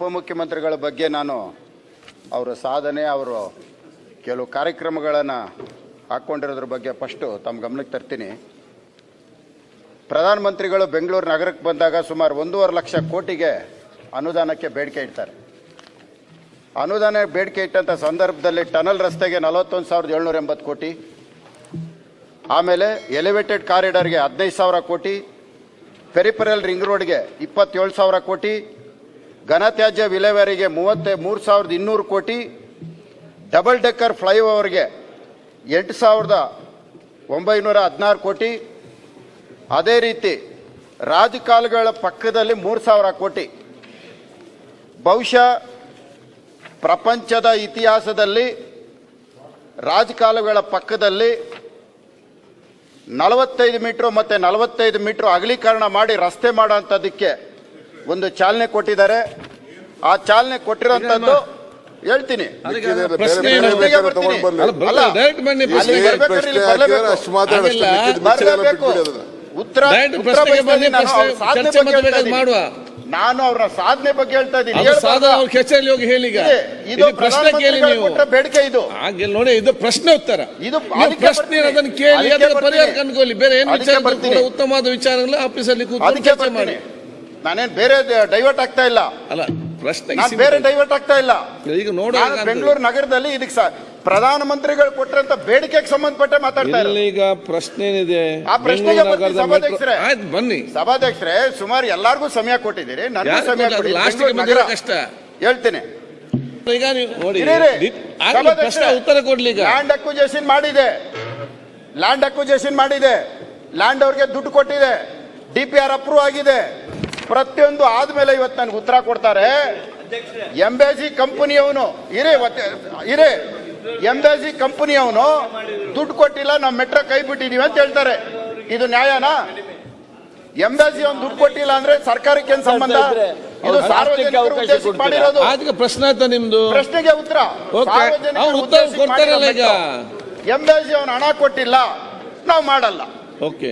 ಉಪಮುಖ್ಯಮಂತ್ರಿಗಳ ಬಗ್ಗೆ ನಾನು ಅವರ ಸಾಧನೆ, ಅವರು ಕೆಲವು ಕಾರ್ಯಕ್ರಮಗಳನ್ನು ಹಾಕ್ಕೊಂಡಿರೋದ್ರ ಬಗ್ಗೆ ಫಸ್ಟು ತಮ್ಮ ಗಮನಕ್ಕೆ ತರ್ತೀನಿ. ಪ್ರಧಾನಮಂತ್ರಿಗಳು ಬೆಂಗಳೂರು ನಗರಕ್ಕೆ ಬಂದಾಗ ಸುಮಾರು ಒಂದೂವರೆ ಲಕ್ಷ ಕೋಟಿಗೆ ಅನುದಾನಕ್ಕೆ ಬೇಡಿಕೆ ಇಡ್ತಾರೆ. ಅನುದಾನ ಬೇಡಿಕೆ ಇಟ್ಟಂಥ ಸಂದರ್ಭದಲ್ಲಿ ಟನಲ್ ರಸ್ತೆಗೆ ನಲವತ್ತೊಂದು ಸಾವಿರದ ಏಳ್ನೂರ ಎಂಬತ್ತು ಕೋಟಿ, ಆಮೇಲೆ ಎಲಿವೇಟೆಡ್ ಕಾರಿಡಾರ್ಗೆ ಹದಿನೈದು ಸಾವಿರ ಕೋಟಿ ಪೆರಿಪರಲ್ ರಿಂಗ್ ರೋಡ್ಗೆ ಇಪ್ಪತ್ತೇಳು ಸಾವಿರ ಕೋಟಿ ಘನತ್ಯಾಜ್ಯ ವಿಲೇವಾರಿಗೆ ಮೂವತ್ತೆ, ಮೂರು ಸಾವಿರದ ಇನ್ನೂರು ಕೋಟಿ, ಡಬಲ್ ಡೆಕ್ಕರ್ ಫ್ಲೈಓವರ್ಗೆ ಎಂಟು ಸಾವಿರದ ಒಂಬೈನೂರ ಹದಿನಾರು ಕೋಟಿ. ಅದೇ ರೀತಿ ರಾಜಕಾಲುಗಳ ಪಕ್ಕದಲ್ಲಿ ಮೂರು ಸಾವಿರ ಕೋಟಿ. ಬಹುಶಃ ಪ್ರಪಂಚದ ಇತಿಹಾಸದಲ್ಲಿ, ರಾಜಕಾಲುಗಳ ಪಕ್ಕದಲ್ಲಿ ನಲವತ್ತೈದು ಮೀಟ್ರು ಮತ್ತು ನಲವತ್ತೈದು ಮೀಟ್ರು ಅಗಲೀಕರಣ ಮಾಡಿ ರಸ್ತೆ ಮಾಡೋಂಥದ್ದಕ್ಕೆ ಒಂದು ಚಾಲನೆ ಕೊಟ್ಟಿದ್ದಾರೆ. ಆ ಚಾಲನೆ ಕೊಟ್ಟಿರೋಂಥದ್ದು ಹೇಳ್ತೀನಿ. ಉತ್ತರ ನಾನು. ಅವ್ರ ಸಾಧನೆ ಬಗ್ಗೆ ಹೇಳ್ತಾ ಮಾಡುವ. ಇದ್ದೀನಿ. ನಾನು ಅವರ ಸಾಧನೆ ಬಗ್ಗೆ ಹೇಳ್ತಾ ಇದ್ದೀನಿ. ಅದು ಹೇಳ್ಬಾರ್ದಾ? ಸಾಧನ ಹೋಗಿ ಹೇಳಿ ಈಗ. ಇದು. ಪ್ರಶ್ನೆ ಕೇಳಿ ನೀವು. ಬೇಡಿಕೆ ಇದು. ನೋಡಿ ಇದು ಪ್ರಶ್ನೆ ಉತ್ತರ. ಇದು ಪ್ರಶ್ನೆ. ಅದನ್ನು ಕೇಳಿ ಅದರ ಪರಿಹಾರ ಕಂಡುಕೊಳ್ಳಿ. ಬೇರೆ ಏನು ವಿಚಾರ. ಉತ್ತಮವಾದ ವಿಚಾರಗಳು ಆಫೀಸಲ್ಲಿ ಕೂತು ಚರ್ಚೆ ಮಾಡಿ. ನಾನೇನ್ ಬೇರೆ ಡೈವರ್ಟ್ ಆಗ್ತಾ ಇಲ್ಲ. ಅಲ್ಲ ಪ್ರಶ್ನೆ ನಾನು ಬೇರೆ ಡೈವರ್ಟ್ ಆಗ್ತಾ ಇಲ್ಲ. ಈಗ ನೋಡಿ ಬೆಂಗಳೂರು ನಗರದಲ್ಲಿ ಇದಕ್ಕೆ ಸರ್ ಪ್ರಧಾನ ಮಂತ್ರಿಗಳು ಕೊಟ್ಟಿರಂತ ಬೇಡಿಕೆಗೆ ಸಂಬಂಧಪಟ್ಟೆ ಮಾತಾಡ್ತಾ ಇಲ್ಲ ಈಗ ಪ್ರಶ್ನೆ ಏನಿದೆ? ಆ ಪ್ರಶ್ನೆಗೆ ಸಭಾಧ್ಯಕ್ಷರೇ. ಆಯ್ತು ಬನ್ನಿ. ಸಭಾಧ್ಯಕ್ಷರೇ ಸುಮಾರು ಎಲ್ಲರಿಗೂ ಸಮಯ ಕೊಟ್ಟಿದ್ದೀರಿ. ನನ್ನ ಸಮಯ ಕೊಟ್ಟಿದ್ದೀರಿ. ಕಷ್ಟ. ಹೇಳ್ತೀನಿ. ಈಗ ನೀವು ನೋಡಿ ಉತ್ತರ ಕೊಡ್ಲಿ ಈಗ. ಲ್ಯಾಂಡ್ ಅಕ್ವಿಜೇಷನ್ ಮಾಡಿದೆ. ಲ್ಯಾಂಡ್ ಅಕ್ವಿಜೇಷನ್ ಮಾಡಿದೆ. ಲ್ಯಾಂಡ್ ಅವ್ರಿಗೆ ದುಡ್ಡು ಕೊಟ್ಟಿದೆ. ಡಿಪಿಆರ್ ಪಿ ಆರ್ ಅಪ್ರೂವ್ ಆಗಿದೆ. ಪ್ರತಿಯೊಂದು ಆದ್ಮೇಲೆ ಇವತ್ತು ನನಗೆ ಉತ್ತರ ಕೊಡ್ತಾರೆ. ಎಂಬೇಸಿ ಕಂಪನಿಯವನು ಇರೇ ಇರೇ ಎಂಬೇಸಿ ಕಂಪನಿಯವನು ದುಡ್ಡು ಕೊಟ್ಟಿಲ್ಲ ನಾವು ಮೆಟ್ರೋ ಕೈ ಬಿಟ್ಟಿದೀವಿ ಅಂತ ಹೇಳ್ತಾರೆ. ಇದು ನ್ಯಾಯನಾ? ಎಂಬೆಸಿ ಅವ್ನು ದುಡ್ಡು ಕೊಟ್ಟಿಲ್ಲ ಅಂದ್ರೆ ಸರ್ಕಾರಕ್ಕೆ ಏನ್ ಸಂಬಂಧ ಇದು ಸಾರ್ವಜನಿಕ ಉದ್ದೇಶಕ್ಕೆ ಮಾಡಿರೋದು. ಪ್ರಶ್ನೆ ಆಯ್ತಾ ನಿಮ್ದು? ಪ್ರಶ್ನೆಗೆ ಉತ್ತರ. ಸಾರ್ವಜನಿಕರ ಉದ್ದೇಶಕ್ಕೆ ಎಂಬೇಸಿ ಅವನು ಹಣ ಕೊಟ್ಟಿಲ್ಲ ನಾವು ಮಾಡಲ್ಲ. ಓಕೆ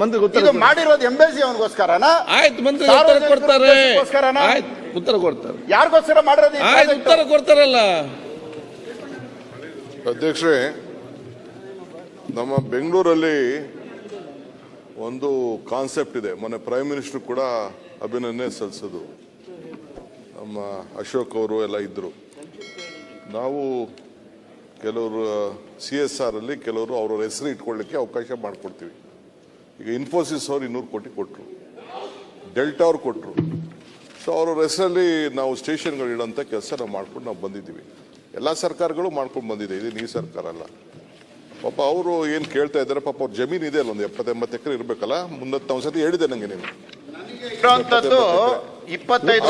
ಮಂತ್ರಿ ಉತ್ತರ. ಮಾಡಿರೋದು ಎಂಬೆಸಿ ಅವನಿಗೋಸ್ಕರನಾ? ಆಯ್ತು ಮಂತ್ರಿ ಉತ್ತರ ಕೊಡ್ತಾರೆ? ಆಯ್ತು ಉತ್ತರ ಕೊಡ್ತಾರೆ. ಯಾರಿಗೋಸ್ಕರ ಮಾಡಿರೋದು ಆಯ್ತು ಉತ್ತರ ಕೊಡ್ತಾರಲ್ಲ. ಅಧ್ಯಕ್ಷರೇ ನಮ್ಮ ಬೆಂಗಳೂರಲ್ಲಿ ಒಂದು ಕಾನ್ಸೆಪ್ಟ್ ಇದೆ. ಮೊನ್ನೆ ಪ್ರೈಮ್ ಮಿನಿಸ್ಟರ್ ಕೂಡ ಅಭಿನಂದನೆ ಸಲ್ಲಿಸೋದು ನಮ್ಮ ಅಶೋಕ್ ಅವರು ಎಲ್ಲ ಇದ್ದರು ನಾವು ಕೆಲವರು ಸಿ ಎಸ್ ಆರ್ ಅಲ್ಲಿ ಕೆಲವರು ಅವ್ರ ಹೆಸರು ಇಟ್ಕೊಳ್ಳಿಕ್ಕೆ ಅವಕಾಶ ಮಾಡಿಕೊಡ್ತೀವಿ. ಈಗ ಇನ್ಫೋಸಿಸ್ ಅವ್ರು ಇನ್ನೂರು ಕೋಟಿ ಕೊಟ್ಟರು ಡೆಲ್ಟಾ ಅವ್ರು ಕೊಟ್ಟರು ಸೊ ಅವ್ರ ಹೆಸರಲ್ಲಿ ನಾವು ಸ್ಟೇಷನ್ಗಳು ಇಡೋಂಥ ಕೆಲಸ ನಾವು ಮಾಡ್ಕೊಂಡು ನಾವು ಬಂದಿದ್ದೀವಿ. ಎಲ್ಲ ಸರ್ಕಾರಗಳು ಮಾಡ್ಕೊಂಡು ಬಂದಿದೆ. ಇದು ಈ ಸರ್ಕಾರ ಅಲ್ಲ. ಪಾಪ ಅವರು ಏನು ಕೇಳ್ತಾ ಇದ್ದಾರೆ ಪಾಪ ಅವ್ರ ಜಮೀನು ಇದೆ ಅಲ್ಲ ಒಂದು ಎಪ್ಪತ್ತೆಂಬತ್ತು ಎಕರೆ ಇರಬೇಕಲ್ಲ ಮುನ್ನತ್ತೊಂದು ಸತಿ ಹೇಳಿದೆ ನನಗೆ ನೀವು ಇಪ್ಪತ್ತೈದು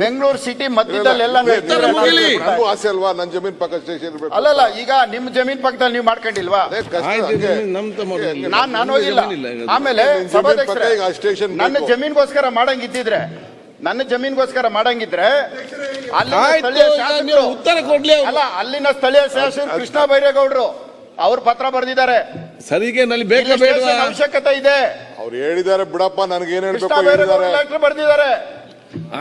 ಬೆಂಗಳೂರು ಸಿಟಿ ಮಧ್ಯದಲ್ಲಿ ಎಲ್ಲ ಉತ್ತರ ನನಗೂ ಆಸೆ ಅಲ್ವಾ? ನನ್ನ ಜಮೀನ್ ಪಕ್ಕ ಸ್ಟೇಷನ್ ಇರಬೇಕು ಅಲ್ಲಲ್ಲ ಈಗ ನಿಮ್ ಜಮೀನ್ ಪಕ್ಕದಲ್ಲಿ ನೀವು ಮಾಡ್ಕೊಂಡಿಲ್ವಾ? ಅದೇ ಕಷ್ಟ ಹಂಗೆ. ನಾನ್ ನಾನು ಹೋಗಿಲ್ಲ. ಆಮೇಲೆ ನಿಮ್ ಜಮೀನ್ ಸಭಾಧ್ಯಕ್ಷರೇ, ಈಗ ಆ ಸ್ಟೇಷನ್ ನನ್ನ ಬೇಕು. ಜಮೀನ್ಗೋಸ್ಕರ ಮಾಡಂಗಿದ್ದಿದ್ರೆ ನನ್ನ ಜಮೀನ್ಗೋಸ್ಕರ ಮಾಡಂಗಿದ್ರೆ ಅಲ್ಲಿನ ಆಯ್ತು ಸ್ಥಳೀಯ ಈಗ ನೀವು ಶಾಸಕರು ಉತ್ತರ ಕೊಡ್ಲಿ ಅವ್ರು. ಅಲ್ಲ ಅಲ್ಲಿನ ಸ್ಥಳೀಯ ಶಾಸಕರು ಕೃಷ್ಣ ಬೈರೇಗೌಡರು ಅವ್ರು ಪತ್ರ ಬರೆದಿದ್ದಾರೆ. ಸರಿಗೆ ನಲ್ಲಿ ಬೇಕಾ ಬೇಡವಾ? ಅವಶ್ಯಕತೆ ಇದೆ. ಅವ್ರು ಹೇಳಿದ್ದಾರೆ ಬಿಡಪ್ಪ ನನಗೆ ಏನ್ ಕೃಷ್ಣ ಹೇಳ್ಬೇಕು ಬೈರೇಗೌಡರು ಲೆಟರ್ ಬರೆದಿದ್ದಾರೆ.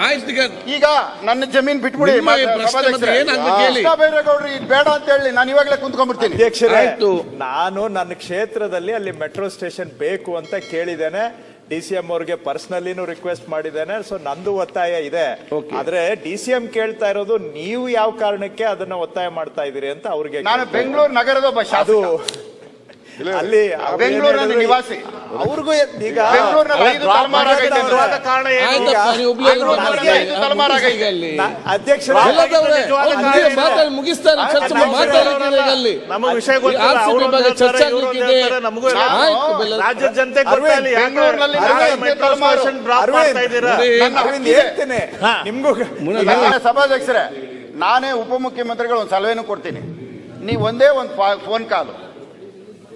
ಆಯ್ತು ಈಗ ಈಗ ನನ್ನ ಜಮೀನ್ ಬಿಟ್ಬಿಡಿ ನಿಮ್ಮ ಈ ಪ್ರಶ್ನೆ. ಮತ್ತೆ ಬೈರೇಗೌಡರು ಇದು ಬೇಡ ಅಂತ ಹೇಳಿ ನಾನು ಇವಾಗಲೇ ಕುಂತ್ಕೊಂಡ್ಬಿಡ್ತೀನಿ. ಅಧ್ಯಕ್ಷರೇ ಆಯ್ತು. ನಾನು ನನ್ನ ಕ್ಷೇತ್ರದಲ್ಲಿ ಅಲ್ಲಿ ಮೆಟ್ರೋ ಸ್ಟೇಷನ್ ಬೇಕು ಅಂತ ಕೇಳಿದ್ದೇನೆ. ಡಿ ಸಿ ಎಂ ಅವ್ರಿಗೆ ಪರ್ಸನಲಿನೂ ರಿಕ್ವೆಸ್ಟ್ ಮಾಡಿದ್ದೇನೆ. ಸೊ ನಂದು ಒತ್ತಾಯ ಇದೆ. Okay. ಆದ್ರೆ ಡಿ ಸಿ ಎಂ ಕೇಳ್ತಾ ಇರೋದು ನೀವು ಯಾವ ಕಾರಣಕ್ಕೆ ಅದನ್ನ ಒತ್ತಾಯ ಮಾಡ್ತಾ ಇದೀರಿ ಅಂತ ಅವ್ರಿಗೆ ನಾನು ಕೇಳ್ತಾ ಬೆಂಗಳೂರು ನಗರದ ಒಬ್ಬ ಅದು ಶಾಸಕ. ಅಲ್ಲಿ ಅವ್ರು ಬೆಂಗಳೂರಿನ ಹೇಳಿದ್ರು, ನಿವಾಸಿ. ಅವ್ರಿಗೂ ಈಗ. ನಾ- ಅಧ್ಯಕ್ಷರೇ ಮುಗಿಸ್ತಾರೆ ಅಲ್ಲಿ. ನಮಗೆ ವಿಷಯ ರಾಜ್ಯದ ಜನತೆ. ಹೇಳ್ತೇನೆ. ನಿಮ್ಗೂ ಸಭಾಧ್ಯಕ್ಷರೇ ನಾನೇ ಉಪಮುಖ್ಯಮಂತ್ರಿಗಳು ಒಂದು ಸಲಹೆನೂ ಕೊಡ್ತೀನಿ. ನೀವು ಒಂದೇ ಒಂದು ಫೋನ್ ಕಾಲು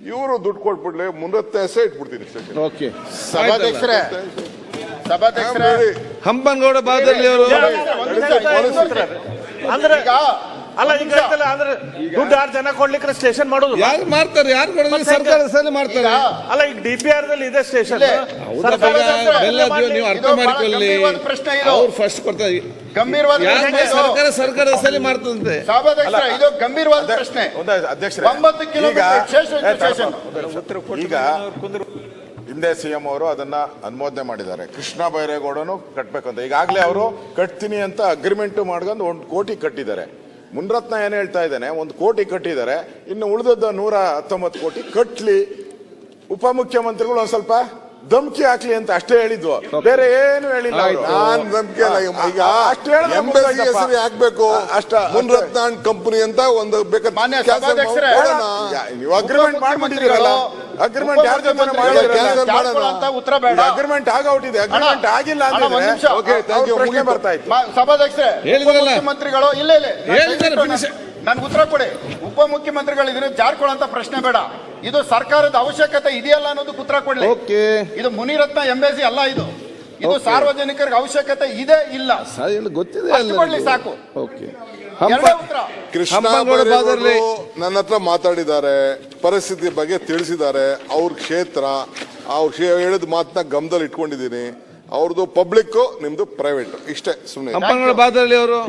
ಇವರು ದುಡ್ಡು ಕೊಟ್ಬಿಡ್ಲೆ ಮುನ್ನತ್ತೆ ಹೆಸರೇ ಇಟ್ಬಿಡ್ತೀನಿ ಸ್ಟೇಷನ್ ಓಕೆ. ಸಭಾಧ್ಯಕ್ಷರೇ. ಸಭಾಧ್ಯಕ್ಷರೇ. ಹಂಪನಗೌಡ ಬಾದಲ್ಲಿ ಅವರು ಅಂದ್ರೆ ಈಗ ಅಲ್ಲ ಈಗ ಹೇಳ್ತಲ್ಲ ಅಂದ್ರೆ ದುಡ್ಡು ಆರು ಜನ ಕೊಡ್ಲಿಕ್ಕೆ ಸ್ಟೇಷನ್ ಮಾಡೋದು. ಯಾರು ಮಾಡ್ತಾರೆ? ಯಾರು ಕೊಡೋದು? ಸರ್ಕಾರ ಹೆಸರಲ್ಲಿ ಮಾಡ್ತಾರೆ. ಅಲ್ಲ ಈಗ ಡಿ ಪಿ ಆರ್ ದಲ್ಲಿ ಇದೆ ಸ್ಟೇಷನ್. ನೀವು- ಅರ್ಥ ಮಾಡಿಕೊಳ್ಳಿ. ಪ್ರಶ್ನೆ ಇದು. ಅವ್ರು ಫಸ್ಟ್ ಕೊಡ್ತಾರೆ ಗಂಭೀರವಾದ ಪ್ರಶ್ನೆ ಸರ್ಕಾರ ಸರ್ಕಾರ ಹೆಸರಲ್ಲಿ ಮಾಡ್ತದಂತೆ? ಸಭಾಧ್ಯಕ್ಷರ ಇದು ಗಂಭೀರವಾದ ಪ್ರಶ್ನೆ. ಒಂದು ಅಧ್ಯಕ್ಷರೇ. ಒಂಬತ್ತು ಕಿಲೋಮೀಟರ್ ಸ್ಟೇಷನ್ ಟು ಸ್ಟೇಷನ್ ಈಗ ಹಿಂದೆ ಸಿಎಂ ಅವರು ಅದನ್ನ ಅನುಮೋದನೆ ಮಾಡಿದ್ದಾರೆ. ಕೃಷ್ಣ ಬೈರೇಗೌಡನು ಕಟ್ಬೇಕಂತ ಈಗಾಗಲೇ ಅವರು ಕಟ್ತೀನಿ ಅಂತ ಅಗ್ರಿಮೆಂಟ್ ಮಾಡ್ಕೊಂಡು ಒಂದು ಕೋಟಿ ಕಟ್ಟಿದ್ದಾರೆ. ಮುನ್ರತ್ನ ಏನ್ ಹೇಳ್ತಾ ಇದ್ದಾನೆ? ಒಂದು ಕೋಟಿ ಕಟ್ಟಿದ್ದಾರೆ. ಇನ್ನು ಉಳಿದದ್ದು ನೂರ ಹತ್ತೊಂಬತ್ತು ಕೋಟಿ ಕಟ್ಲಿ. ಉಪಮುಖ್ಯಮಂತ್ರಿಗಳು ಒಂದು ಸ್ವಲ್ಪ ಧಮ್ಕಿ ಹಾಕ್ಲಿ ಅಂತ ಅಷ್ಟೇ ಹೇಳಿದ್ವು ಬೇರೆ ಏನು ಹೇಳಿಲ್ಲ ಅವ್ರು. ನಾನ್ ನಂಬಿಕೆ ಇಲ್ಲ ಈಗ- ಈಗ ಅಷ್ಟು ಹೇಳಿದ್ರೆ ಎಂಬಸಿ ಮುಗ್ದೋಯ್ತಪ್ಪ. ಹೆಸರು ಹಾಕ್ಬೇಕು ಅಷ್ಟ ಮುನ್ರತ್ನ ಕಂಪನಿ ಅಂತ ಒಂದು ಬೇಕಾದ ಮಾನ್ಯ ಸಭಾಧ್ಯಕ್ಷರೇ, ನೀವು ಅಗ್ರಿಮೆಂಟ್ ಮಾಡ್ಬಿಟ್ಟಿದ್ದೀರಲ್ಲ ಅಗ್ರಿಮೆಂಟ್ ಯಾರ ಜೊತೆ ಉಪಮುಖ್ಯಮಂತ್ರಿಗಳು ಮಾಡೋಣ. ಅಂತ ಉತ್ತರ ಬೇಡ ಅಗ್ರಿಮೆಂಟ್ ಆಗೌಟಿದೆ ಅಗ್ರಿಮೆಂಟ್ ಆಗಿಲ್ಲ ಅಣ್ಣ, ಒಂದ್ ಅಂದ್ರೆ ನಿಮಿಷ. Okay, thank you. ಪ್ರಶ್ನೆ ಮುಗೀತು. ಬರ್ತಾ ಇತ್ತು ಮಾ- ಸಭಾಧ್ಯಕ್ಷರೇ ಹೇಳಿದ್ರಲ್ಲ. ಮುಖ್ಯಮಂತ್ರಿಗಳು ಇಲ್ಲ ಇಲ್ಲ ಹೇಳಿದ್ದಾರೆ, finish. ನನ್ಗೆ ಉತ್ತರ ಕೊಡಿ. ಉಪಮುಖ್ಯಮಂತ್ರಿಗಳು ಇದನ್ನ ಜಾರ್ಕೊಳ್ಳೋ ಪ್ರಶ್ನೆ ಬೇಡ. ಇದು ಸರ್ಕಾರದ ಅವಶ್ಯಕತೆ ಇದೆಯಲ್ಲ ಅನ್ನೋದಕ್ಕೆ ಉತ್ತರ ಕೊಡ್ಲಿ. ಓಕೆ. ಇದು ಮುನಿರತ್ನ ಎಂಬೆಸಿ ಅಲ್ಲ ಇದು. ಇದು ಸಾರ್ವಜನಿಕರಿಗೆ ಅವಶ್ಯಕತೆ ಇದೆ ಇಲ್ಲ. ಸರಿ ಗೊತ್ತಿದೆ ಸಾಕು. ನನ್ನ ಹತ್ರ ಮಾತಾಡಿದ್ದಾರೆ. ಪರಿಸ್ಥಿತಿ ಬಗ್ಗೆ ತಿಳಿಸಿದ್ದಾರೆ. ಅವ್ರ ಕ್ಷೇತ್ರ ಅವ್ರು ಹೇಳಿದ ಮಾತನ್ನ ಗಮನದಲ್ಲಿ ಇಟ್ಕೊಂಡಿದ್ದೀನಿ ಅವ್ರದ್ದು ಪಬ್ಲಿಕ್ ನಿಮ್ದು ಪ್ರೈವೇಟ್ ಇಷ್ಟೇ ಸುಮ್ಮನೆ ಅವರು.